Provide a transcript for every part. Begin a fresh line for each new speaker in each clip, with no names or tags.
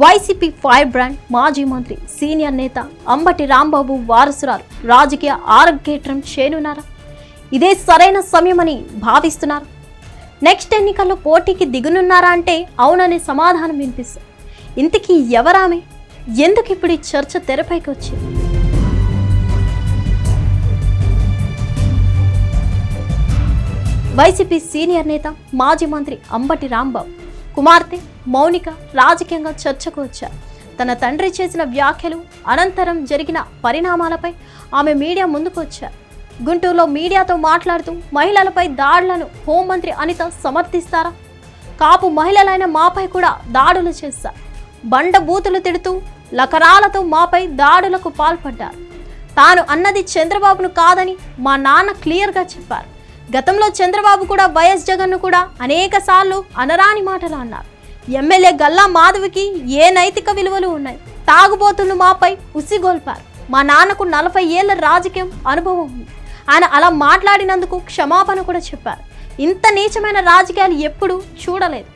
YCP fire brand మాజీ మంత్రి senior నేత అంబటి రాంబాబు వారసురాలు రాజకీయ ఆరోగ్యేట్రం చేనున్నారా? ఇదే సరైన సమయమని భావిస్తున్నారు. నెక్స్ట్ ఎన్నికల్లో పోటీకి దిగునున్నారా అంటే అవుననే సమాధానం వినిపిస్తుంది. ఇంతకీ ఎవరామె? ఎందుకు ఇప్పుడు ఈ చర్చ తెరపైకి వచ్చింది? వైసీపీ సీనియర్ నేత మాజీ మంత్రి అంబటి రాంబాబు కుమార్తె మౌనిక రాజకీయంగా చర్చకు వచ్చారు. తన తండ్రి చేసిన వ్యాఖ్యలు అనంతరం జరిగిన పరిణామాలపై ఆమె మీడియా ముందుకు వచ్చారు. గుంటూరులో మీడియాతో మాట్లాడుతూ మహిళలపై దాడులను హోంమంత్రి అనిత సమర్థిస్తారా? కాపు మహిళలైన మాపై కూడా దాడులు చేశారు. బండ బూతులు తిడుతూ లకరాలతో మాపై దాడులకు పాల్పడ్డారు. తాను అన్నది చంద్రబాబును కాదని మా నాన్న క్లియర్గా చెప్పారు. గతంలో చంద్రబాబు కూడా వైఎస్ జగన్ను కూడా అనేకసార్లు అనరాని మాటలు అన్నారు. ఎమ్మెల్యే గల్లా మాధవికి ఏ నైతిక విలువలు ఉన్నాయి? తాగుబోతులు మాపై ఉసిగొల్పారు మా నాన్నకు నలభై ఏళ్ళ రాజకీయం అనుభవం ఉంది. ఆయన అలా మాట్లాడినందుకు క్షమాపణ కూడా చెప్పారు. ఇంత నీచమైన రాజకీయాలు ఎప్పుడూ చూడలేదు.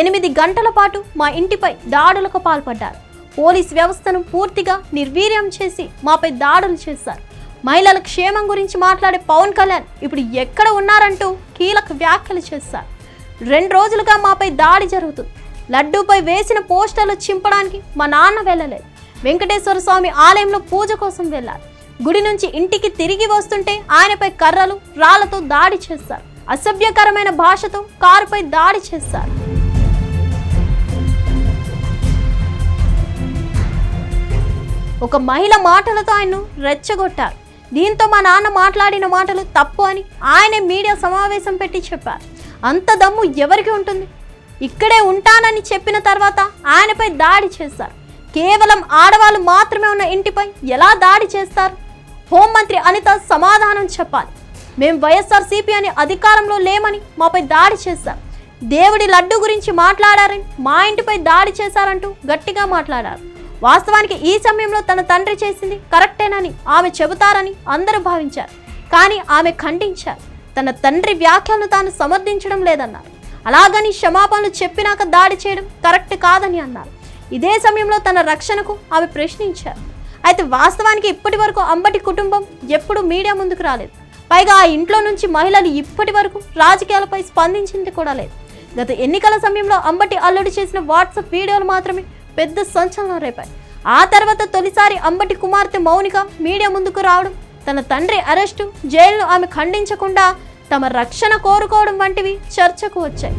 ఎనిమిది గంటల పాటు మా ఇంటిపై దాడులకు పాల్పడ్డారు. పోలీస్ వ్యవస్థను పూర్తిగా నిర్వీర్యం చేసి మాపై దాడులు చేశారు. మహిళల క్షేమం గురించి మాట్లాడే పవన్ కళ్యాణ్ ఇప్పుడు ఎక్కడ ఉన్నారంటూ కీలక వ్యాఖ్యలు చేశారు. రెండు రోజులుగా మాపై దాడి జరుగుతుంది. లడ్డూపై వేసిన పోస్టర్లు చింపడానికి మా నాన్న వెళ్ళలేదు. వెంకటేశ్వర స్వామి ఆలయంలో పూజ కోసం వెళ్ళారు. గుడి నుంచి ఇంటికి తిరిగి వస్తుంటే ఆయనపై కర్రలు రాళ్ళతో దాడి చేస్తారు అసభ్యకరమైన భాషతో కారుపై దాడి చేస్తారు ఒక మహిళ మాటలతో ఆయన్ను రెచ్చగొట్టారు. దీంతో మా నాన్న మాట్లాడిన మాటలు తప్పు అని ఆయనే మీడియా సమావేశం పెట్టి చెప్పారు. అంత దమ్ము ఎవరికి ఉంటుంది? ఇక్కడే ఉంటానని చెప్పిన తర్వాత ఆయనపై దాడి చేశారు. కేవలం ఆడవాళ్ళు మాత్రమే ఉన్న ఇంటిపై ఎలా దాడి చేస్తారు? హోంమంత్రి అనిత సమాధానం చెప్పాలి. మేం వైఎస్ఆర్సీపీ అని అధికారంలో లేమని మాపై దాడి చేశారు దేవుడి లడ్డు గురించి మాట్లాడారని మా ఇంటిపై దాడి చేశారంటూ గట్టిగా మాట్లాడారు. వాస్తవానికి ఈ సమయంలో తన తండ్రి చేసింది కరెక్టేనని ఆమె చెబుతారని అందరూ భావించారు. కానీ ఆమె ఖండించారు. తన తండ్రి వ్యాఖ్యలను తాను సమర్థించడం లేదన్నారు. అలాగని క్షమాపణలు చెప్పినాక దాడి చేయడం కరెక్ట్ కాదని అన్నారు. ఇదే సమయంలో తన రక్షణకు ఆమె ప్రశ్నించారు. అయితే వాస్తవానికి ఇప్పటి వరకు అంబటి కుటుంబం ఎప్పుడూ మీడియా ముందుకు రాలేదు. పైగా ఆ ఇంట్లో నుంచి మహిళలు ఇప్పటి వరకు రాజకీయాలపై స్పందించింది కూడా లేదు. గత ఎన్నికల సమయంలో అంబటి అల్లుడు చేసిన వాట్సాప్ వీడియోలు మాత్రమే పెద్ద సంచలనం రేపాయి. ఆ తర్వాత తొలిసారి అంబటి కుమార్తె మౌనిక మీడియా ముందుకు రావడం తన తండ్రి అరెస్టు జైలును ఆమె ఖండించకుండా తమ రక్షణ కోరుకోవడం వంటివి చర్చకు వచ్చాయి.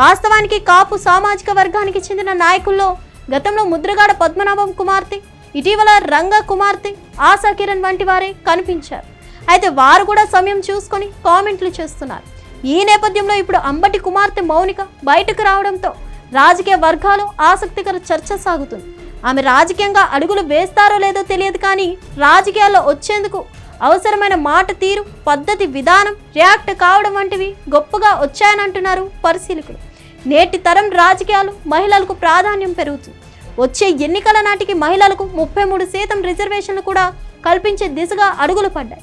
వాస్తవానికి కాపు సామాజిక వర్గానికి చెందిన నాయకుల్లో గతంలో ముద్రగాడ పద్మనాభం కుమార్తె ఇటీవల రంగ కుమార్తె ఆశా కిరణ్ వంటి వారే కనిపించారు. అయితే వారు కూడా సమయం చూసుకొని కామెంట్లు చేస్తున్నారు. ఈ నేపథ్యంలో ఇప్పుడు అంబటి కుమార్తె మౌనిక బయటకు రావడంతో రాజకీయ వర్గాలు ఆసక్తికర చర్చ సాగుతుంది. ఆమె రాజకీయంగా అడుగులు వేస్తారో లేదో తెలియదు కానీ రాజకీయాల్లో వచ్చేందుకు అవసరమైన మాట తీరు పద్ధతి విధానం రియాక్ట్ కావడం వంటివి గొప్పగా వచ్చాయనంటున్నారు పరిశీలకులు. నేటి తరం రాజకీయాలు మహిళలకు ప్రాధాన్యం పెరుగుతుంది వచ్చే ఎన్నికల నాటికి మహిళలకు ముప్పై మూడు శాతం రిజర్వేషన్లు కూడా కల్పించే దిశగా అడుగులు పడ్డాయి.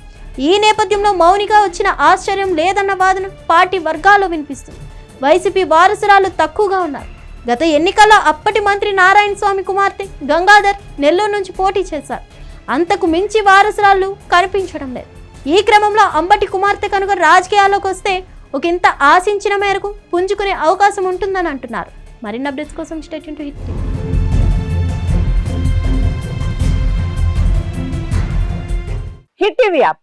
ఈ నేపథ్యంలో మౌనిగా వచ్చిన ఆశ్చర్యం లేదన్న వాదన పార్టీ వర్గాల్లో వినిపిస్తుంది. వైసీపీ వారసురాలు తక్కువగా ఉన్నారు. గత ఎన్నికల్లో అప్పటి మంత్రి నారాయణ స్వామి కుమార్తె గంగాధర్ నెల్లూరు నుంచి పోటీ చేశారు. అంతకు మించి వారసురాళ్ళు కనిపించడం లేదు. ఈ క్రమంలో అంబటి కుమార్తె కనుక రాజకీయాల్లోకి వస్తే ఒక ఇంత ఆశించిన మేరకు పుంజుకునే అవకాశం ఉంటుందని అంటున్నారు. మరిన్ని అప్డేట్స్ కోసం state to Hit
Hit TV app